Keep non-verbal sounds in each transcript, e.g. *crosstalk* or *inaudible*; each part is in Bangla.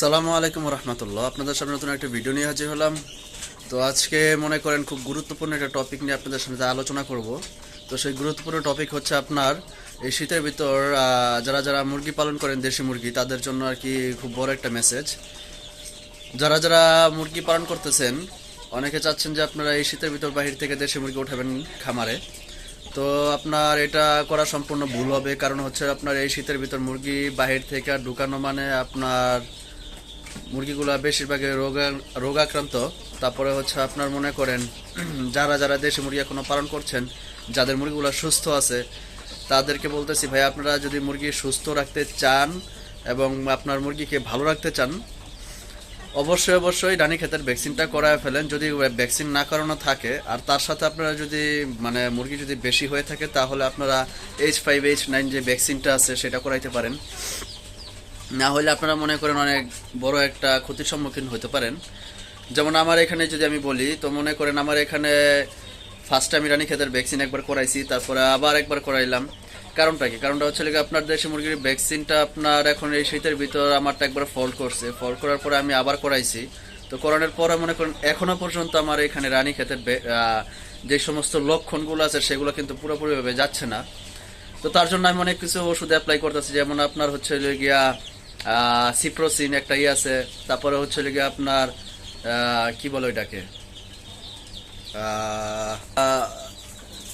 সালামু আলাইকুম রহমতুল্লাহ আপনাদের সামনে নতুন একটা ভিডিও নিয়ে হাজির হলাম। তো আজকে মনে করেন খুব গুরুত্বপূর্ণ একটা টপিক নিয়ে আপনাদের সামনে আলোচনা করব। তো সেই গুরুত্বপূর্ণ টপিক হচ্ছে আপনার এই শীতের ভিতর যারা যারা মুরগি পালন করেন, দেশি মুরগি, তাদের জন্য আর কি খুব বড় একটা মেসেজ যারা যারা মুরগি পালন করতেছেন, অনেকে চাচ্ছেন যে আপনারা এই শীতের ভিতর বাহির থেকে দেশি মুরগি উঠাবেন খামারে। তো আপনার এটা করা সম্পূর্ণ ভুল হবে, কারণ হচ্ছে আপনার এই শীতের ভিতর মুরগি বাহির থেকে ঢুকানো মানে আপনার মুরগিগুলা বেশিরভাগই রোগা রোগাক্রান্ত। তারপরে হচ্ছে আপনার মনে করেন, *clears throat* যারা যারা দেশি মুরগি এখনও পালন করছেন, যাদের মুরগিগুলো সুস্থ আছে, তাদেরকে বলতেছি, ভাই, আপনারা যদি মুরগি সুস্থ রাখতে চান এবং আপনার মুরগিকে ভালো রাখতে চান, অবশ্যই অবশ্যই ডানি ক্ষেতের ভ্যাকসিনটা করায় ফেলেন। যদি ভ্যাকসিন না করানো থাকে, আর তার সাথে আপনারা যদি মানে মুরগি যদি বেশি হয়ে থাকে, তাহলে আপনারা এইচ ফাইভ এইচ নাইন যে ভ্যাকসিনটা আছে, সেটা করাইতে পারেন। না হলে আপনারা মনে করেন অনেক বড় একটা ক্ষতির সম্মুখীন হতে পারেন। যেমন আমার এখানে যদি আমি বলি, তো মনে করেন আমার এখানে ফার্স্ট টাইম ইরানি ক্ষেতের ভ্যাকসিন একবার করাইছি, তারপরে আবার একবার করাইলাম। কারণটা কি? কারণটা হচ্ছে কি আপনার দেশি মুরগির ভ্যাকসিনটা আপনার এখন এই শীতের ভিতর আমারটা একবার ফল্ট করছে। ফল্ট করার পরে আমি আবার করাইছি। তো করানোর পরে মনে করেন এখনও পর্যন্ত আমার এখানে রানী ক্ষেতের যে সমস্ত লক্ষণগুলো আছে, সেগুলো কিন্তু পুরোপুরিভাবে যাচ্ছে না। তো তার জন্য আমি অনেক কিছু ওষুধ অ্যাপ্লাই করতেছি। যেমন আপনার হচ্ছে গিয়া সিপ্রোসিন একটা ইয়ে আছে, তারপরে হচ্ছে হলো আপনার কি বলে ওইটাকে?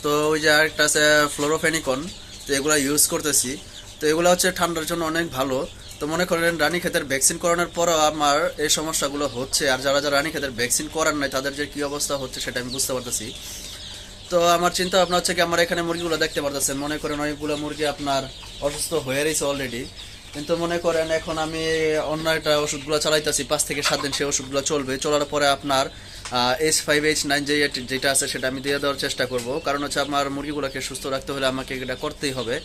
তো ওই যে আরেকটা আছে ফ্লোরোফেনিকন তো এগুলো ইউজ করতেছি। তো এগুলো হচ্ছে ঠান্ডার জন্য অনেক ভালো। তো মনে করেন, রানী ক্ষেতের ভ্যাকসিন করানোর পরও আমার এই সমস্যাগুলো হচ্ছে, আর যারা যারা রানী ক্ষেতের ভ্যাকসিন করার নাই, তাদের যে কি অবস্থা হচ্ছে সেটা আমি বুঝতে পারতেছি। তো আমার চিন্তা ভাবনা হচ্ছে কি, আমার এখানে মুরগিগুলো দেখতে পারতেছেন। মনে করেন অনেকগুলো মুরগি আপনার অসুস্থ হয়ে রয়েছে অলরেডি কিন্তু মনে করেন এখন আমি অন্য একটা ওষুধগুলো চালাইতেছি, পাঁচ থেকে সাত দিন সেই ওষুধগুলো চলবে। চলার পরে আপনার এইচ ফাইভ এইচ নাইন যে যেটা আছে সেটা আমি দিয়ে দেওয়ার চেষ্টা করব। কারণ হচ্ছে আমার মুরগিগুলোকে সুস্থ রাখতে হলে আমাকে এটা করতেই হবে।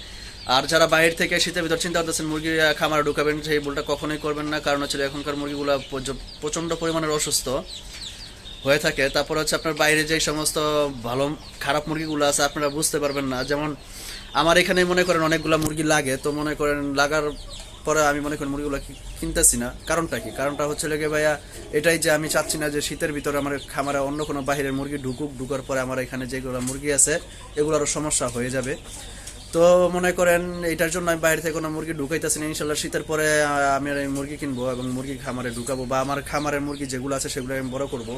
আর যারা বাইরে থেকে শীতের ভিতর চিন্তা করতেছেন মুরগি খামারে ঢুকাবেন, সেই ভুলটা কখনোই করবেন না। কারণ হচ্ছে এখনকার মুরগিগুলো প্রচ- প্রচণ্ড পরিমাণের অসুস্থ হয়ে থাকে। তারপর হচ্ছে আপনার বাইরে যে সমস্ত ভালো, খারাপ মুরগিগুলো আছে, আপনারা বুঝতে পারবেন না। যেমন আমার এখানে মনে করেন অনেকগুলো মুরগি লাগে, তো মনে করেন লাগার পরে আমি মনে করেন মুরগিগুলো কিনতেছি না। কারণটা কি? কারণটা হচ্ছে লেগে ভাইয়া, এটাই যে আমি চাচ্ছি না যে শীতের ভিতরে আমার খামারে অন্য কোনো বাহিরের মুরগি ঢুকুক, ঢুকার পরে আমার এখানে যেগুলো মুরগি আছে, এগুলোরও সমস্যা হয়ে যাবে। তো মনে করেন এটার জন্য আমি বাইরে থেকে কোনো মুরগি ঢুকাইতেছি না। ইনশাল্লাহ শীতের পরে আমি এই মুরগি কিনবো এবং মুরগি খামারে ঢুকাবো বা আমার খামারের মুরগি যেগুলো আছে সেগুলো আমি বড় করব।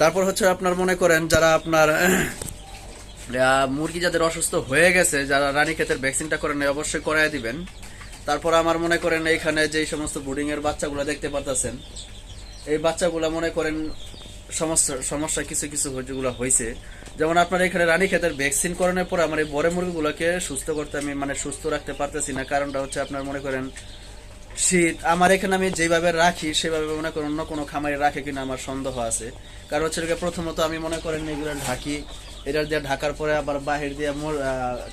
তারপর হচ্ছে আপনার মনে করেন যারা আপনার মুরগি যাদের অসুস্থ হয়ে গেছে, যারা রানী ক্ষেতের ভ্যাকসিনটা করেন অবশ্যই করাই দিবেন। তারপর আমার মনে করেন এইখানে যেই সমস্ত ব্রুডিং এর বাচ্চাগুলো দেখতে পারতেছেন, এই বাচ্চাগুলো মনে করেন সমস্যা সমস্যা কিছু কিছু যেগুলো হয়েছে যেমন আপনার এখানে রানী ক্ষেতের ভ্যাকসিন করানোর পর আমার এই বড় মুরগিগুলোকে সুস্থ করতে আমি মানে সুস্থ রাখতে পারতেছি না। কারণটা হচ্ছে আপনার মনে করেন শীত আমার এখানে আমি যেভাবে রাখি, সেভাবে মনে করেন অন্য কোনো খামারে রাখে কিনা আমার সন্দেহ আছে। কারণ হচ্ছে প্রথমত আমি মনে করেন এগুলো ঢাকি, এটা দিয়ে ঢাকার পরে আবার বাহির দিয়ে মোর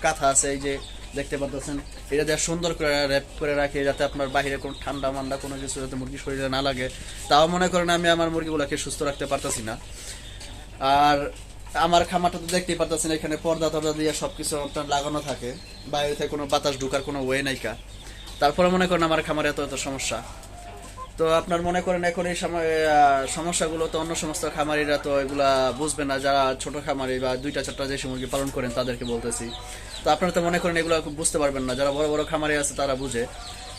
কাঁথা আছে, এই যে দেখতে পাচ্ছেন এটা দিয়ে সুন্দর করে র্যাপ করে রাখি যাতে আপনার বাহিরে কোনো ঠান্ডা মান্ডা কোনো কিছু যাতে মুরগি শরীরে না লাগে। তাও মনে করেন আমি আমার মুরগিগুলোকে সুস্থ রাখতে পারতেছি না। আর আমার খামারটা তো দেখতেই পারতেছেন, এখানে পর্দা টর্দা দিয়ে সবকিছু আপনার লাগানো থাকে। বাইরে থেকে কোনো বাতাস ঢুকার কোনো ওয়ে নাইকা তারপরে মনে করেন আমার খামারে এত এত সমস্যা। তো আপনার মনে করেন এখন এই সমস্যাগুলো তো অন্য সমস্ত খামারিরা তো এগুলা বুঝবে না, যারা ছোট খামারি বা দুইটা, চারটা দেশি মুরগি পালন করেন তাদেরকে বলতেছি। তো আপনারা তো মনে করেন এগুলো বুঝতে পারবেন না, যারা বড় বড় খামারি আছে তারা বুঝে।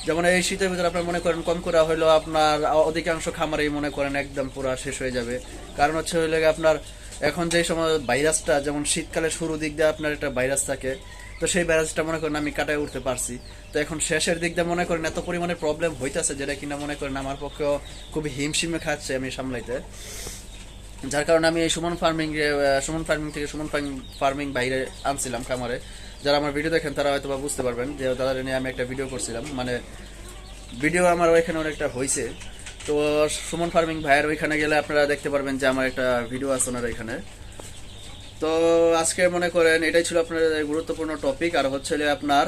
যেমন এই শীতের ভিতরে আপনার মনে করেন কম করা হইল আপনার অধিকাংশ খামারেই মনে করেন একদম পুরো শেষ হয়ে যাবে। কারণ হচ্ছে হইলে আপনার এখন যে সময় ভাইরাসটা, যেমন শীতকালে শুরু দিক দিয়ে আপনার একটা ভাইরাস থাকে তো সেই ভাইরাসটা মনে করেন আমি কাটায় উঠতে পারছি। তো এখন শেষের দিক দিয়ে মনে করেন এত পরিমাণে প্রবলেম হইতেছে যেটা কিনা মনে করেন আমার পক্ষেও খুবই হিমশিমে খাচ্ছে আমি সামলাইতে। যার কারণে আমি এই সুমন ফার্মিং সুমন ফার্মিং থেকে সুমন ফার্মিং বাইরে আনছিলাম খামারে। যারা আমার ভিডিও দেখেন তারা হয়তো বা বুঝতে পারবেন যে তাদের নিয়ে আমি একটা ভিডিও করছিলাম। মানে ভিডিও আমার ওইখানে অনেকটা হয়েছে তো সুমন ফার্মিং ভাইয়ের ওইখানে গেলে আপনারা দেখতে পারবেন যে আমার একটা ভিডিও আছে ওনার এখানে তো আজকে মনে করেন এটাই ছিল আপনার গুরুত্বপূর্ণ টপিক আর হচ্ছে আপনার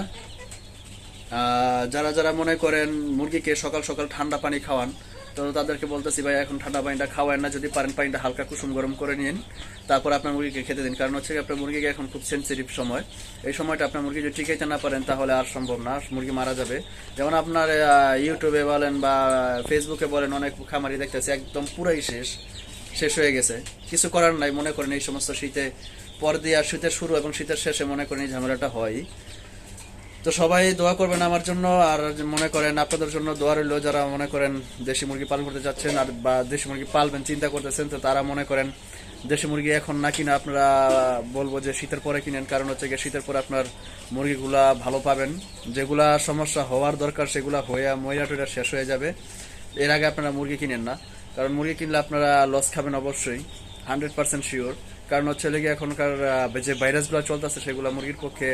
যারা যারা মনে করেন মুরগিকে সকাল সকাল ঠান্ডা পানি খাওয়ান, তো তাদেরকে বলতেছি, ভাই, এখন ঠান্ডা পানিটা খাওয়ান না, যদি পারেন পানিটা হালকা কুসুম গরম করে নিন, তারপর আপনার মুরগিকে খেতে দিন। কারণ হচ্ছে আপনার মুরগিকে এখন খুব সেন্সিটিভ সময়। এই সময়টা আপনার মুরগি যদি টিকাইতে না পারেন, তাহলে আর সম্ভব না মুরগি মারা যাবে। যেমন আপনার ইউটিউবে বলেন বা ফেসবুকে বলেন, অনেক খামারি দেখতেছে, একদম পুরাই শেষ। শেষ হয়ে গেছে। কিছু করার নাই, মনে করেন এই সমস্ত শীতে পর দিয়ে আর শীতের শুরু এবং শীতের শেষে মনে করেন এই ঝামেলাটা হয়। তো সবাই দোয়া করবেন আমার জন্য, আর মনে করেন আপনাদের জন্য দোয়া রইল, যারা মনে করেন দেশি মুরগি পালন করতে যাচ্ছেন আর বা দেশি মুরগি পালবেন, চিন্তা করতেছেন, তো তারা মনে করেন দেশি মুরগি এখন না কিনা আপনারা বলব যে শীতের পরে কিনেন, কারণ হচ্ছে গিয়ে শীতের পরে আপনার মুরগিগুলা ভালো পাবেন। যেগুলা সমস্যা হওয়ার দরকার, সেগুলা হয়ে ময়রা টয়রা শেষ হয়ে যাবে। এর আগে আপনারা মুরগি কিনেন না। কারণ মুরগি কিনলে আপনারা লস খাবেন অবশ্যই হান্ড্রেড পার্সেন্ট শিওর কারণ হচ্ছে লেগে এখনকার যে ভাইরাসগুলো চলতেছে, সেগুলো মুরগির পক্ষে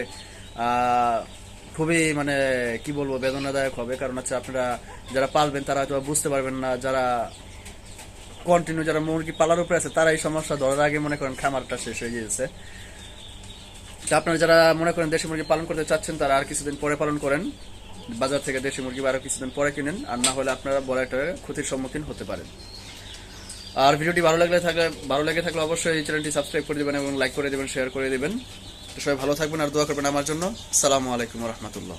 খুবই মানে কি বলব, বেদনাদায়ক হবে। কারণ হচ্ছে আপনারা যারা পালবেন, তারা হয়তো বুঝতে পারবেন না, যারা কন্টিনিউ যারা মুরগি পালার উপরে আছে, তারা এই সমস্যা ধরার আগে মনে করেন খামারটা শেষ হয়ে গিয়েছে। আপনারা যারা মনে করেন দেশি মুরগি পালন করতে চাচ্ছেন, তারা আর কিছুদিন পরে পালন করেন। বাজার থেকে দেশি মুরগি বা আরও কিছুদিন পরে কিনেন, আর না হলে আপনারা বড় একটা ক্ষতির সম্মুখীন হতে পারেন। আর ভিডিওটি ভালো লাগলে থাকলে, ভালো লাগে থাকলে অবশ্যই এই চ্যানেলটি সাবস্ক্রাইব করে দেবেন এবং লাইক করে দেবেন, শেয়ার করে দেবেন। সবাই ভালো থাকবেন আর দোয়া করবেন আমার জন্য। সালামু আলাইকুম রহমতুল্লাহ।